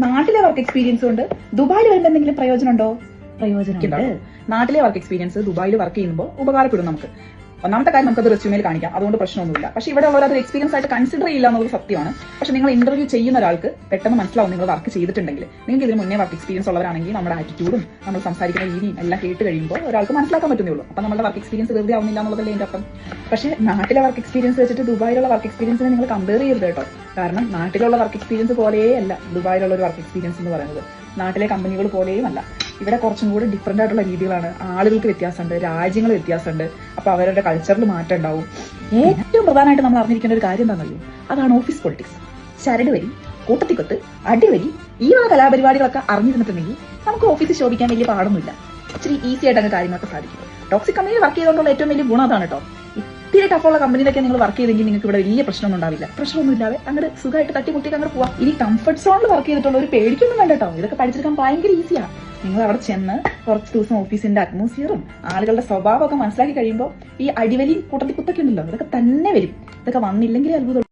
നാട്ടിലെ work experience ഉണ്ട്. ദുബായിൽ വരുമ്പോൾ എന്തെങ്കിലും പ്രയോജനമുണ്ടോ? പ്രയോജനമുണ്ട്. ഉണ്ടാവും. നാട്ടിലെ വർക്ക് എക്സ്പീരിയൻസ് ദുബായിൽ വർക്ക് ചെയ്യുമ്പോൾ ഉപകാരപ്പെടും നമുക്ക്. ഒന്നാമത്തെ കാര്യം നമുക്കത് റെസ്യൂമിൽ കാണിക്കാം. അതുകൊണ്ട് പ്രശ്നമൊന്നുമില്ല. പക്ഷേ ഇവിടെ ഉള്ളവർ അത് എക്സ്പീരിയൻസ് ആയിട്ട് കൺസിഡർ ചെയ്യില്ല എന്നുള്ളത് സത്യമാണ്. പക്ഷേ നിങ്ങൾ ഇന്റർവ്യൂ ചെയ്യുന്ന ഒരാൾക്ക് പെട്ടെന്ന് മനസ്സിലാവും നിങ്ങൾ വർക്ക് ചെയ്തിട്ടുണ്ടെങ്കിൽ. നിങ്ങൾക്ക് ഇതിന് മുന്നേ വർക്ക് എക്സ്പീരിയൻസ് ഉള്ളവരാണെങ്കിൽ നമ്മുടെ ആറ്റിറ്റ്യൂഡും നമ്മൾ സംസാരിക്കുന്ന രീതിയും എല്ലാം കേട്ട് കഴിയുമ്പോൾ ഒരാൾക്ക് മനസ്സിലാക്കാൻ പറ്റുന്നേ ഉള്ളൂ. അപ്പം നമ്മുടെ വർക്ക് എക്സ്പീരിയൻസ് വെറുതെ ആവുന്നില്ല എന്നുള്ളതല്ലേ എന്റെ അപ്പം പക്ഷേ നാട്ടിലെ വർക്ക് എക്സ്പീരിയൻസ് വെച്ചിട്ട് ദുബായിലുള്ള വർക്ക് എക്സ്പീരിയൻസിനെ നിങ്ങൾ കമ്പയർ ചെയ്യരുത് കേട്ടോ. കാരണം നാട്ടിലുള്ള വർക്ക് എക്സ്പീരിയൻസ് പോലെയല്ല ദുബായിലുള്ള ഒരു വർക്ക് എക്സ്പീരിയൻസ് എന്ന് പറയുന്നത്. നാട്ടിലെ കമ്പനികൾ പോലെയും അല്ല ഇവിടെ കുറച്ചും കൂടി ഡിഫറെന്റ് ആയിട്ടുള്ള രീതികളാണ്. ആളുകൾക്ക് വ്യത്യാസമുണ്ട് രാജ്യങ്ങൾ വ്യത്യാസമുണ്ട്. അപ്പോൾ അവരുടെ കൾച്ചറിൽ മാറ്റം ഉണ്ടാവും. ഏറ്റവും പ്രധാനമായിട്ട് നമ്മൾ അറിഞ്ഞിരിക്കേണ്ട ഒരു കാര്യം എന്താണെന്നറിയോ? അതാണ് ഓഫീസ് പൊളിറ്റിക്സ് ചരട് വരി കൂട്ടത്തിക്കൊത്ത് അടിവരി ഈ വക കലാപരിപാടികളൊക്കെ അറിഞ്ഞിരുന്നിട്ടുണ്ടെങ്കിൽ നമുക്ക് ഓഫീസിൽ ശോഭിക്കാൻ വലിയ പാടൊന്നുമില്ല. ഇച്ചിരി ഈസി ആയിട്ട് അങ്ങ് കാര്യങ്ങളൊക്കെ സാധിക്കും. ടോക്സിക് കമ്പനിയിൽ വർക്ക് ചെയ്തുകൊണ്ടുള്ള ഏറ്റവും വലിയ ഗുണം അതാണ് കേട്ടോ ഇത്തിരി ടഫുള്ള കമ്പനിയിലൊക്കെ നിങ്ങൾ വർക്ക് ചെയ്തെങ്കിൽ നിങ്ങൾക്ക് ഇവിടെ വലിയ പ്രശ്നമൊന്നും ഉണ്ടാവില്ല. പ്രശ്നമൊന്നും ഇല്ലാതെ അങ്ങോട്ട് സുഖമായിട്ട് തട്ടിമുട്ടിക്ക് അങ്ങോട്ട് പോവാം. ഇനി കംഫർട്ട് സോണിൽ വർക്ക് ചെയ്തിട്ടുള്ള ഒരു പേടിക്കൊന്നും വേണ്ട കേട്ടോ ഇതൊക്കെ പഠിച്ചെടുക്കാൻ ഭയങ്കര ഈസിയാണ് നിങ്ങൾ അവിടെ ചെന്ന് കുറച്ച് ദിവസം ഓഫീസിന്റെ അറ്റ്മോസ്ഫിയറും ആളുകളുടെ സ്വഭാവമൊക്കെ മനസ്സിലാക്കി കഴിയുമ്പോൾ ഈ അടിവലി കൂട്ടത്തിൽ കുത്തൊക്കെ ഉണ്ടല്ലോ അതൊക്കെ തന്നെ വരും. ഇതൊക്കെ വന്നില്ലെങ്കിലേ അത്ഭുതം